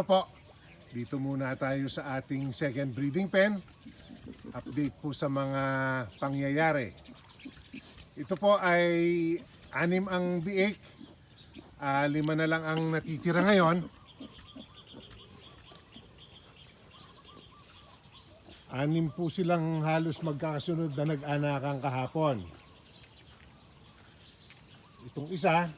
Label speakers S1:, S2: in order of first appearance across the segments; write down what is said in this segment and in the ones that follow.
S1: araw po. Dito muna tayo sa ating second breeding pen. Update po sa mga pangyayari. Ito po ay anim ang biik. Ah, lima na lang ang natitira ngayon. Anim po silang halos magkakasunod na nag-anakan kahapon. Itong isa,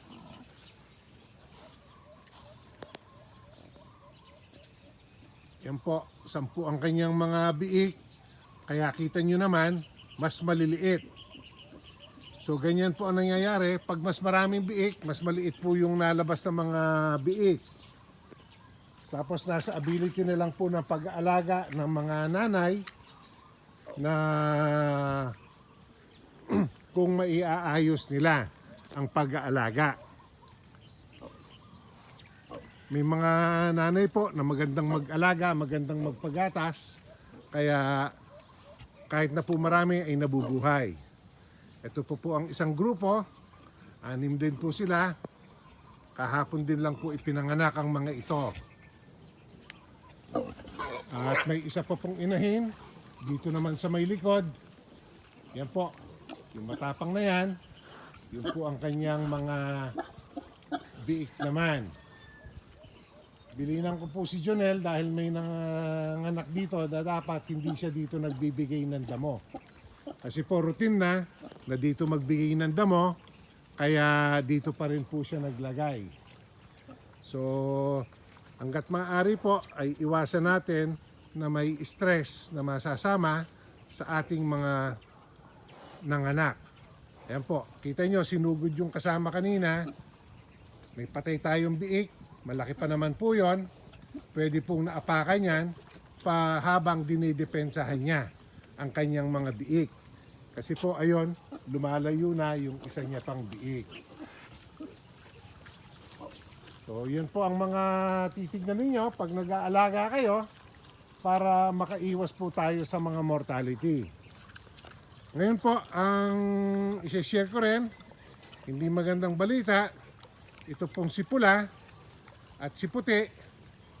S1: Yan po, sampu ang kanyang mga biik. Kaya kita nyo naman, mas maliliit. So ganyan po ang nangyayari. Pag mas maraming biik, mas maliit po yung nalabas ng mga biik. Tapos nasa ability na lang po ng pag-aalaga ng mga nanay na kung maiaayos nila ang pag-aalaga. May mga nanay po na magandang mag-alaga, magandang magpagatas, kaya kahit na po marami ay nabubuhay. Ito po po ang isang grupo, anim din po sila, kahapon din lang po ipinanganak ang mga ito. At may isa pa pong inahin, dito naman sa may likod, yan po, yung matapang na yan, yun po ang kanyang mga biik naman. Bilinan ko po si Jonel dahil may nanganak dito na dapat hindi siya dito nagbibigay ng damo. Kasi po routine na na dito magbigay ng damo kaya dito pa rin po siya naglagay. So hanggat maaari po ay iwasan natin na may stress na masasama sa ating mga nanganak. Ayan po, kita nyo sinugod yung kasama kanina. May patay tayong biik, malaki pa naman po yon. Pwede pong naapakan yan pa habang dinidepensahan niya ang kanyang mga biik. Kasi po ayon, lumalayo na yung isa niya pang biik. So yun po ang mga titignan ninyo pag nag-aalaga kayo para makaiwas po tayo sa mga mortality. Ngayon po, ang isi-share ko rin, hindi magandang balita, ito pong si Pula at si Puti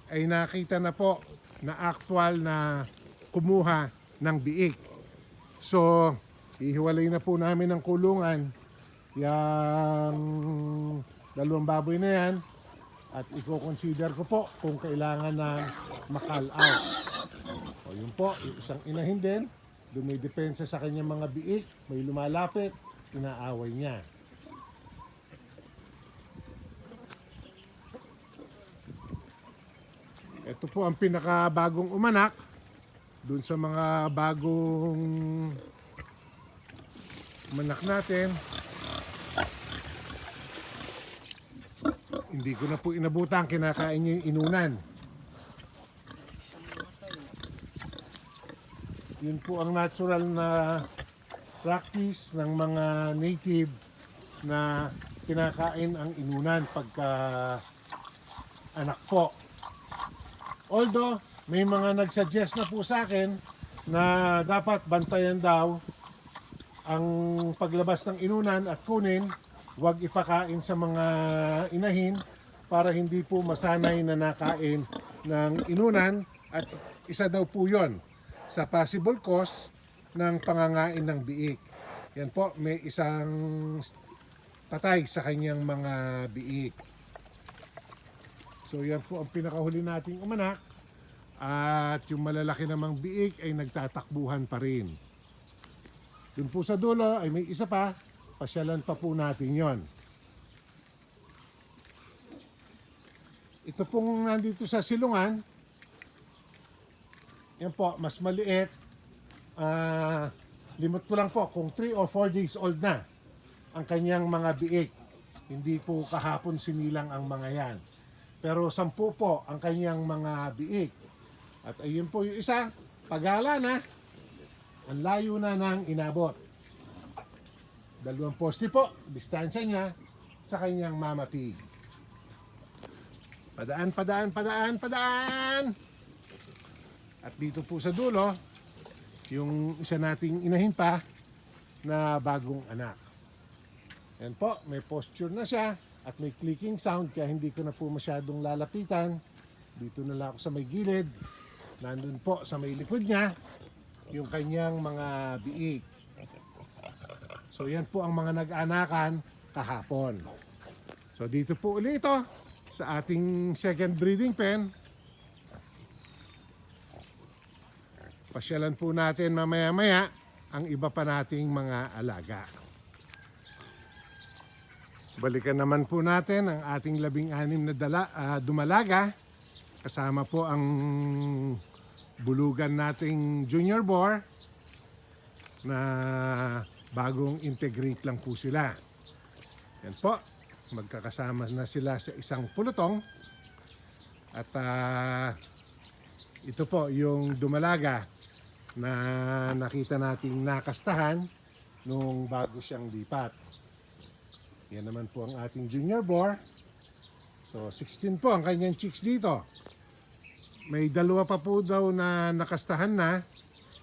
S1: ay nakita na po na actual na kumuha ng biik. So, ihiwalay na po namin ng kulungan yung dalawang baboy na yan at i-consider ko po kung kailangan na makal out. O yun po, isang inahin din, dumidepensa sa kanyang mga biik, may lumalapit, inaaway niya. Ito po ang pinakabagong umanak dun sa mga bagong umanak natin. Hindi ko na po inabutan, kinakain niya yung inunan. Yun po ang natural na practice ng mga native na kinakain ang inunan pagka anak po. Although, may mga nagsuggest na po sa akin na dapat bantayan daw ang paglabas ng inunan at kunin, huwag ipakain sa mga inahin para hindi po masanay na nakain ng inunan at isa daw po yon sa possible cause ng pangangain ng biik. Yan po, may isang patay sa kanyang mga biik. So yan po ang pinakahuli nating umanak. At yung malalaki namang biik ay nagtatakbuhan pa rin. Dun po sa dulo ay may isa pa. Pasyalan pa po natin yon. Ito pong nandito sa silungan. Yan po, mas maliit. Ah, limot ko lang po kung 3 or 4 days old na ang kanyang mga biik. Hindi po kahapon sinilang ang mga yan. Pero sampu po ang kanyang mga biik. At ayun po yung isa, pagala na, ang layo na ng inabot. Dalawang poste po, distansya niya sa kanyang mama pig. Padaan, padaan, padaan, padaan! At dito po sa dulo, yung isa nating inahin pa na bagong anak. Yan po, may posture na siya at may clicking sound kaya hindi ko na po masyadong lalapitan Dito na lang ako sa may gilid. Nandun po sa may likod niya yung kanyang mga biik. So yan po ang mga nag-anakan kahapon. So dito po ulit ito sa ating second breeding pen. Pasyalan po natin mamaya-maya ang iba pa nating mga alaga. Balikan naman po natin ang ating labing-anim na dala, ah, dumalaga. Kasama po ang bulugan nating junior boar na bagong integrate lang po sila. Yan po, magkakasama na sila sa isang pulutong. At ah, ito po yung dumalaga na nakita nating nakastahan nung bago siyang lipat. Yan naman po ang ating junior boar. So 16 po ang kanyang chicks dito. May dalawa pa po daw na nakastahan na.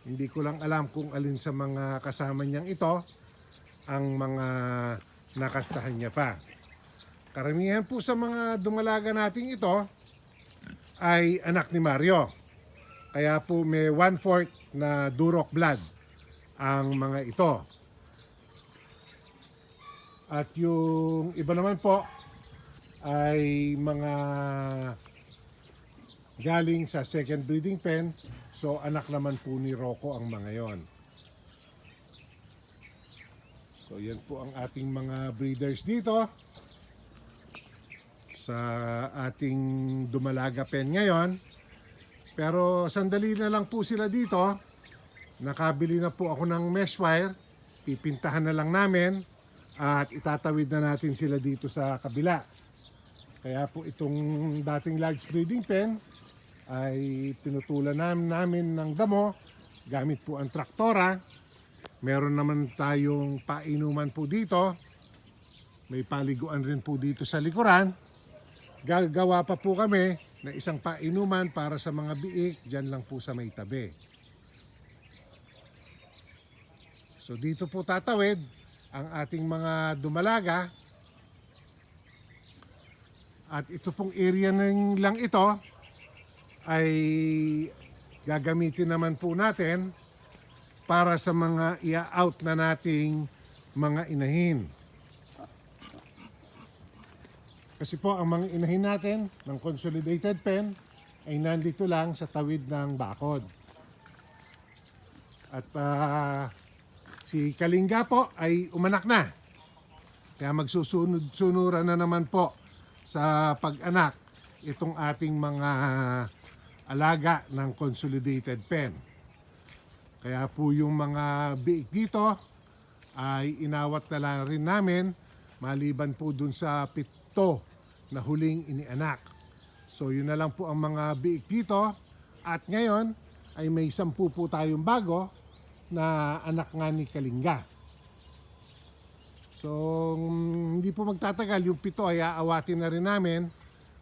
S1: Hindi ko lang alam kung alin sa mga kasama niyang ito ang mga nakastahan niya pa. Karamihan po sa mga dumalaga nating ito ay anak ni Mario. Kaya po may one-fourth na Durok blood ang mga ito. At yung iba naman po ay mga galing sa second breeding pen. So anak naman po ni Rocco ang mga yon. So yan po ang ating mga breeders dito sa ating dumalaga pen ngayon. Pero sandali na lang po sila dito. Nakabili na po ako ng mesh wire. Pipintahan na lang namin at itatawid na natin sila dito sa kabila. Kaya po itong dating large breeding pen ay pinutulan namin, ng damo gamit po ang traktora. Meron naman tayong painuman po dito. May paliguan rin po dito sa likuran. Gagawa pa po kami na isang painuman para sa mga biik dyan lang po sa may tabi. So dito po tatawid ang ating mga dumalaga. At ito pong area ng lang ito ay gagamitin naman po natin para sa mga ia-out na nating mga inahin. Kasi po ang mga inahin natin ng consolidated pen ay nandito lang sa tawid ng bakod. At ah, si Kalinga po ay umanak na. Kaya magsusunod-sunuran na naman po sa pag-anak itong ating mga alaga ng consolidated pen. Kaya po yung mga biik dito ay inawat na lang rin namin maliban po dun sa pito na huling inianak. So yun na lang po ang mga biik dito at ngayon ay may sampu po tayong bago na anak nga ni Kalinga. So mm, hindi po magtatagal yung pito ay aawatin na rin namin.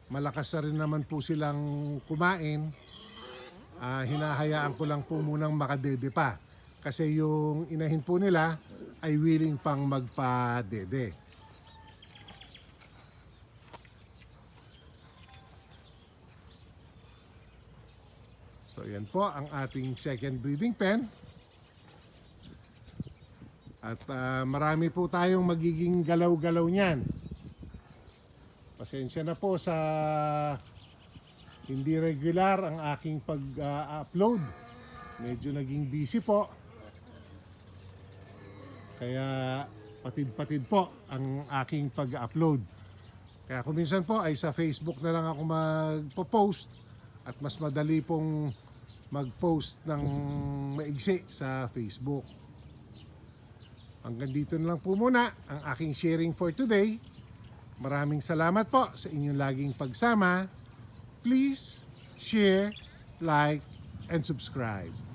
S1: Malakas na rin naman po silang kumain. Ah, hinahayaan ko lang po munang makadede pa. Kasi yung inahin po nila ay willing pang magpa-dede. So yan po ang ating second breeding pen. At ah, marami po tayong magiging galaw-galaw niyan. Pasensya na po sa hindi regular ang aking pag-upload. Medyo naging busy po. Kaya patid-patid po ang aking pag-upload. Kaya kung minsan po ay sa Facebook na lang ako magpo-post at mas madali pong mag-post ng maigsi sa Facebook. Hanggang dito na lang po muna ang aking sharing for today. Maraming salamat po sa inyong laging pagsama. Please share, like, and subscribe.